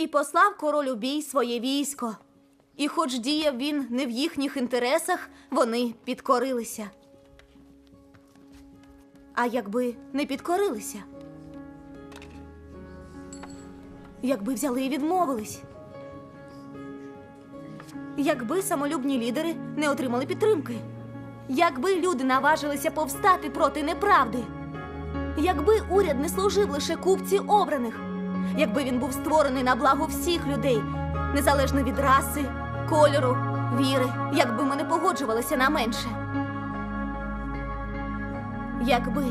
І послав король у бій своє військо. І хоч діяв він не в їхніх інтересах, вони підкорилися. А якби не підкорилися? Якби взяли і відмовились? Якби самолюбні лідери не отримали підтримки? Якби люди наважилися повстати проти неправди? Якби уряд не служив лише купці обраних, якби він був створений на благо всіх людей, незалежно від раси, кольору, віри, якби ми не погоджувалися на менше. Якби